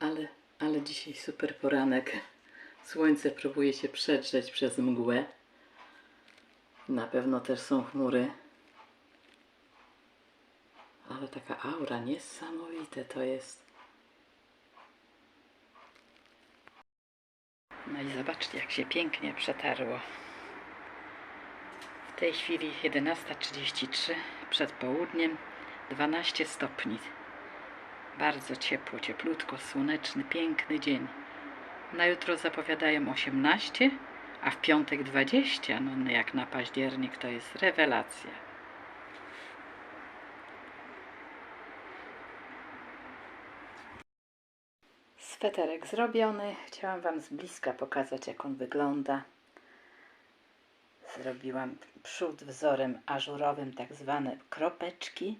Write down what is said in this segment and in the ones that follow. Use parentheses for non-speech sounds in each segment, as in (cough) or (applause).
Ale, ale dzisiaj super poranek. Słońce próbuje się przedrzeć przez mgłę. Na pewno też są chmury. Ale taka aura niesamowite to jest. No i zobaczcie, jak się pięknie przetarło. W tej chwili 11.33 przed południem 12 stopni. Bardzo ciepło, cieplutko, słoneczny, piękny dzień. Na jutro zapowiadają 18, a w piątek 20. No jak na październik to jest rewelacja. Sweterek zrobiony. Chciałam Wam z bliska pokazać, jak on wygląda. Zrobiłam przód wzorem ażurowym, tak zwane kropeczki.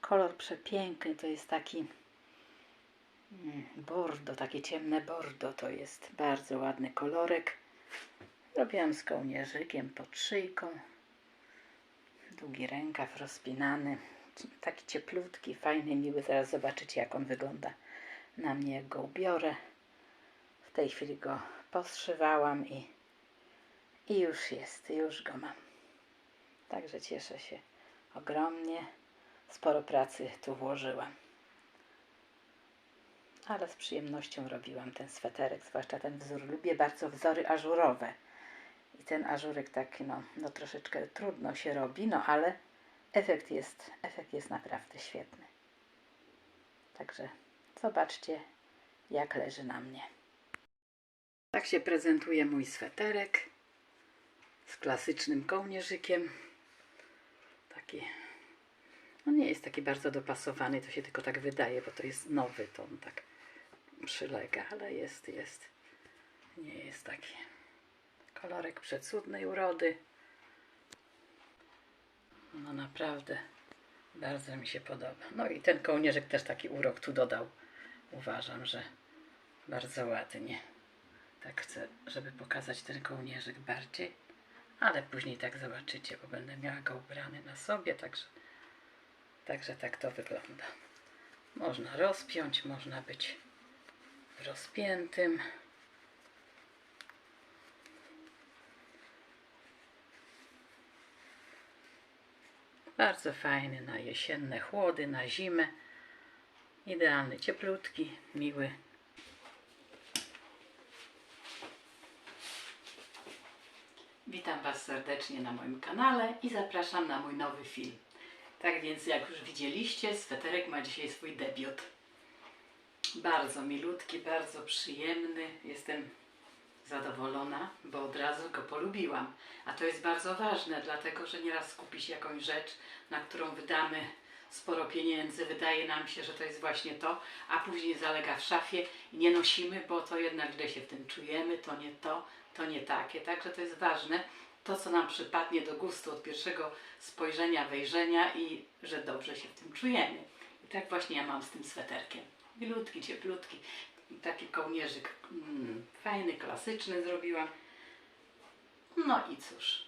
Kolor przepiękny, to jest taki mm, bordo, takie ciemne bordo to jest. Bardzo ładny kolorek. Robiłam z kołnierzykiem pod szyjką. Długi rękaw rozpinany. Taki cieplutki, fajny, miły. Zaraz zobaczycie, jak on wygląda na mnie, jak go ubiorę. W tej chwili go poszywałam i, i już jest, już go mam. Także cieszę się ogromnie. Sporo pracy tu włożyłam. Ale z przyjemnością robiłam ten sweterek, zwłaszcza ten wzór. Lubię bardzo wzory ażurowe. I ten ażurek tak, no, no troszeczkę trudno się robi, no ale efekt jest, efekt jest naprawdę świetny. Także zobaczcie, jak leży na mnie. Tak się prezentuje mój sweterek z klasycznym kołnierzykiem. Taki, no nie jest taki bardzo dopasowany, to się tylko tak wydaje, bo to jest nowy, to on tak przylega, ale jest, jest. Nie jest taki. Kolorek przecudnej urody. No naprawdę bardzo mi się podoba. No i ten kołnierzyk też taki urok tu dodał. Uważam, że bardzo ładnie. Tak chcę, żeby pokazać ten kołnierzyk bardziej. Ale później tak zobaczycie, bo będę miała go ubrany na sobie, także, także tak to wygląda. Można rozpiąć, można być rozpiętym. Bardzo fajny na jesienne chłody, na zimę. Idealny, cieplutki, miły. Witam Was serdecznie na moim kanale i zapraszam na mój nowy film. Tak więc, jak już widzieliście, sweterek ma dzisiaj swój debiut. Bardzo milutki, bardzo przyjemny. Jestem zadowolona, bo od razu go polubiłam. A to jest bardzo ważne, dlatego że nieraz kupi się jakąś rzecz, na którą wydamy sporo pieniędzy, wydaje nam się, że to jest właśnie to, a później zalega w szafie i nie nosimy, bo to jednak źle się w tym czujemy, to nie to, to nie takie. Także to jest ważne, to co nam przypadnie do gustu od pierwszego spojrzenia, wejrzenia i że dobrze się w tym czujemy. I tak właśnie ja mam z tym sweterkiem. Milutki, cieplutki, taki kołnierzyk mm, fajny, klasyczny zrobiłam. No i cóż,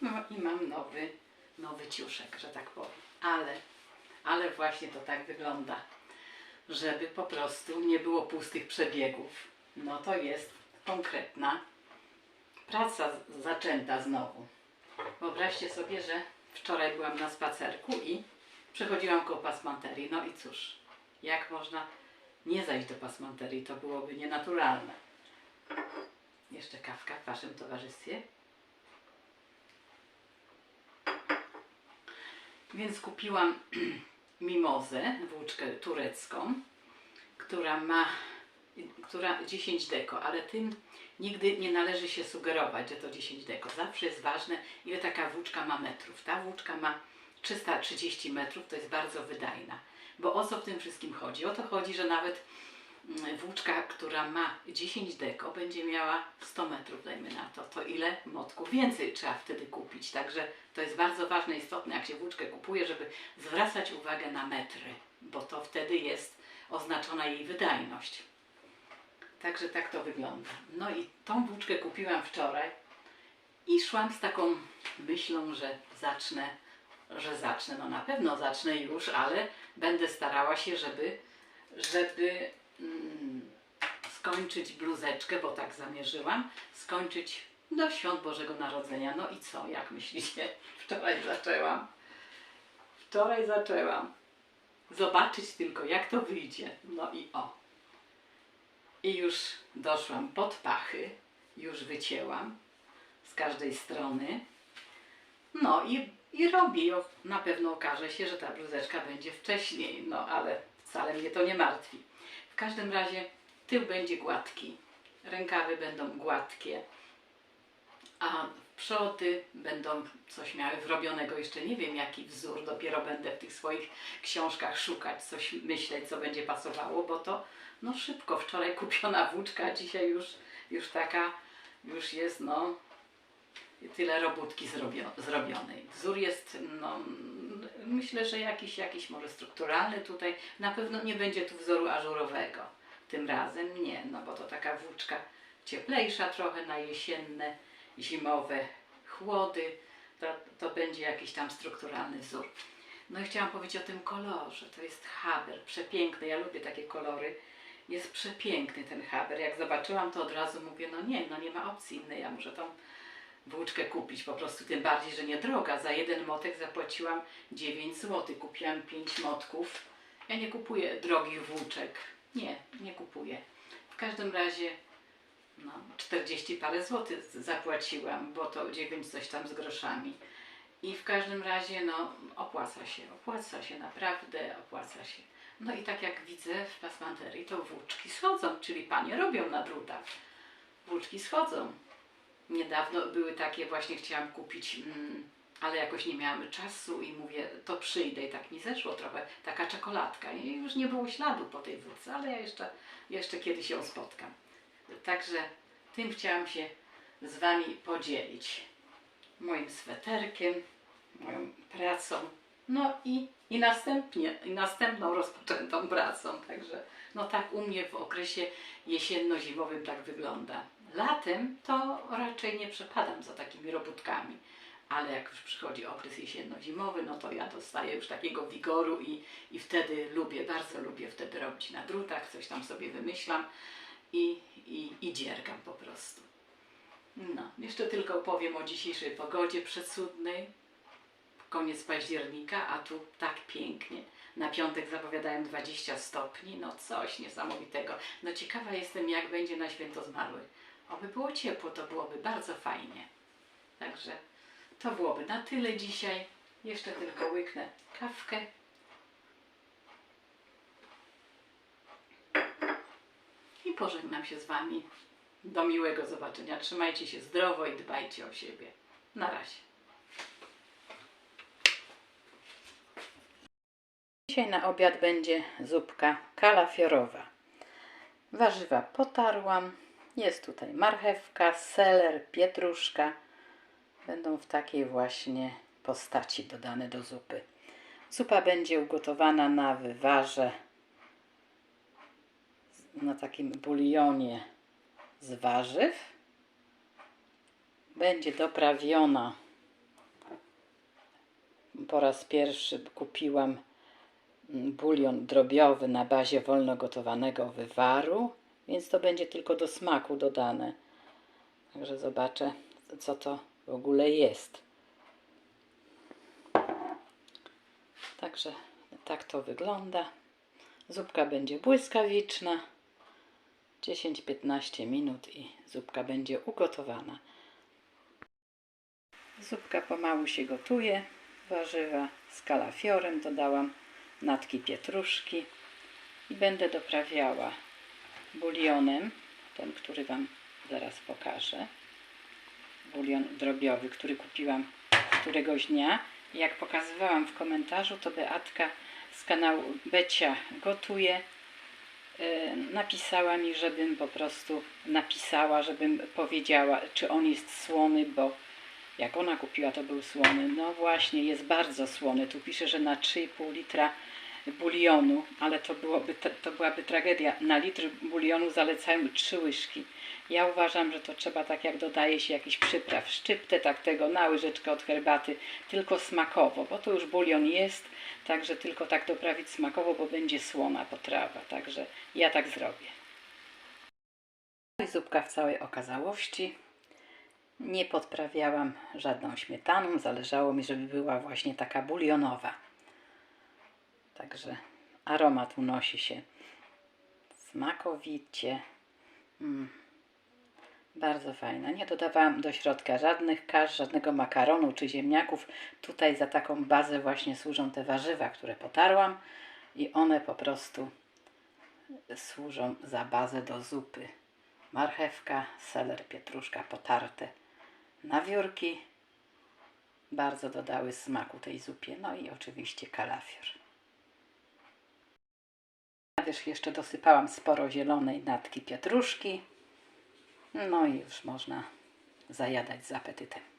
no i mam nowy, nowy ciuszek, że tak powiem. Ale, ale właśnie to tak wygląda, żeby po prostu nie było pustych przebiegów. No to jest konkretna praca zaczęta znowu. Wyobraźcie sobie, że wczoraj byłam na spacerku i przechodziłam koło pasmanterii. No i cóż, jak można nie zajść do pasmanterii, to byłoby nienaturalne. Jeszcze kawka w Waszym towarzystwie. Więc kupiłam (clears throat) mimozę, włóczkę turecką, która ma która 10 deko, ale tym nigdy nie należy się sugerować, że to 10 deko. Zawsze jest ważne, ile taka włóczka ma metrów. Ta włóczka ma 330 metrów, to jest bardzo wydajna. Bo o co w tym wszystkim chodzi? O to chodzi, że nawet mm, włóczka, która ma 10 deko, będzie miała 100 metrów, dajmy na to. To ile motków więcej trzeba wtedy kupić. Także to jest bardzo ważne, istotne, jak się włóczkę kupuje, żeby zwracać uwagę na metry, bo to wtedy jest oznaczona jej wydajność. Także tak to wygląda. No i tą włóczkę kupiłam wczoraj i szłam z taką myślą, że zacznę, że zacznę. No na pewno zacznę już, ale będę starała się, żeby, żeby mm, skończyć bluzeczkę, bo tak zamierzyłam, skończyć do świąt Bożego Narodzenia. No i co, jak myślicie? (laughs) Wczoraj zaczęłam. Wczoraj zaczęłam. Zobaczyć tylko, jak to wyjdzie. No i o. I już doszłam pod pachy, już wycięłam z każdej strony. No i, i robię. Na pewno okaże się, że ta bluzeczka będzie wcześniej, no ale wcale mnie to nie martwi. W każdym razie tył będzie gładki, rękawy będą gładkie, a przody będą coś miały wrobionego. Jeszcze nie wiem jaki wzór, dopiero będę w tych swoich książkach szukać, coś myśleć, co będzie pasowało, bo to no szybko, wczoraj kupiona włóczka, dzisiaj już, już taka, już jest no tyle robótki zrobio, zrobionej. Wzór jest, no, myślę, że jakiś, jakiś może strukturalny tutaj. Na pewno nie będzie tu wzoru ażurowego. Tym razem nie, no bo to taka włóczka cieplejsza trochę na jesienne, zimowe chłody. To, to będzie jakiś tam strukturalny wzór. No i chciałam powiedzieć o tym kolorze. To jest haber, przepiękny. Ja lubię takie kolory. Jest przepiękny ten haber. Jak zobaczyłam, to od razu mówię, no nie, no nie ma opcji innej. Ja muszę tą włóczkę kupić, po prostu tym bardziej, że nie droga. Za jeden motek zapłaciłam 9 zł. Kupiłam 5 motków. Ja nie kupuję drogich włóczek. Nie, nie kupuję. W każdym razie no, 40 parę złotych zapłaciłam, bo to 9 coś tam z groszami. I w każdym razie, no, opłaca się, opłaca się, naprawdę opłaca się. No i tak jak widzę w pasmanterii, to włóczki schodzą, czyli panie robią na drutach. Włóczki schodzą. Niedawno były takie, właśnie chciałam kupić, mm, ale jakoś nie miałam czasu i mówię, to przyjdę i tak mi zeszło trochę, taka czekoladka i już nie było śladu po tej wódce, ale ja jeszcze, jeszcze kiedyś ją spotkam. Także tym chciałam się z Wami podzielić. Moim sweterkiem, moją pracą, no i, i następnie, i następną rozpoczętą pracą. Także no tak u mnie w okresie jesienno-zimowym tak wygląda. Latem to raczej nie przepadam za takimi robótkami, ale jak już przychodzi okres jesienno-zimowy, no to ja dostaję już takiego wigoru i, i wtedy lubię, bardzo lubię wtedy robić na drutach, coś tam sobie wymyślam i, i, i dziergam po prostu. No, jeszcze tylko powiem o dzisiejszej pogodzie przecudnej. Koniec października, a tu tak pięknie. Na piątek zapowiadają 20 stopni, no coś niesamowitego. No ciekawa jestem, jak będzie na święto zmarłych. Oby było ciepło, to byłoby bardzo fajnie. Także to byłoby na tyle dzisiaj. Jeszcze tylko łyknę kawkę. I pożegnam się z Wami. Do miłego zobaczenia. Trzymajcie się zdrowo i dbajcie o siebie. Na razie. Dzisiaj na obiad będzie zupka kalafiorowa. Warzywa potarłam. Jest tutaj marchewka, seler, pietruszka. Będą w takiej właśnie postaci dodane do zupy. Zupa będzie ugotowana na wywarze, na takim bulionie z warzyw. Będzie doprawiona. Po raz pierwszy kupiłam bulion drobiowy na bazie wolno gotowanego wywaru, więc to będzie tylko do smaku dodane. Także zobaczę, co to w ogóle jest. Także tak to wygląda. Zupka będzie błyskawiczna. 10-15 minut i zupka będzie ugotowana. Zupka pomału się gotuje. Warzywa z kalafiorem dodałam natki pietruszki i będę doprawiała bulionem, ten, który Wam zaraz pokażę. Bulion drobiowy, który kupiłam któregoś dnia. Jak pokazywałam w komentarzu, to Beatka z kanału Becia Gotuje e, napisała mi, żebym po prostu napisała, żebym powiedziała, czy on jest słony, bo jak ona kupiła, to był słony. No właśnie, jest bardzo słony. Tu pisze, że na 3,5 litra bulionu, ale to, byłoby, to byłaby tragedia. Na litr bulionu zalecają trzy łyżki. Ja uważam, że to trzeba tak jak dodaje się jakiś przypraw, szczyptę tak tego na łyżeczkę od herbaty, tylko smakowo, bo to już bulion jest, także tylko tak doprawić smakowo, bo będzie słona potrawa, także ja tak zrobię. I zupka w całej okazałości. Nie podprawiałam żadną śmietaną, zależało mi, żeby była właśnie taka bulionowa. Także aromat unosi się smakowicie. Mm. Bardzo fajna. Nie dodawałam do środka żadnych kasz, żadnego makaronu czy ziemniaków. Tutaj za taką bazę właśnie służą te warzywa, które potarłam i one po prostu służą za bazę do zupy. Marchewka, seler, pietruszka potarte na wiórki. Bardzo dodały smaku tej zupie. No i oczywiście kalafior. Na wierzch jeszcze dosypałam sporo zielonej natki pietruszki. No i już można zajadać z apetytem.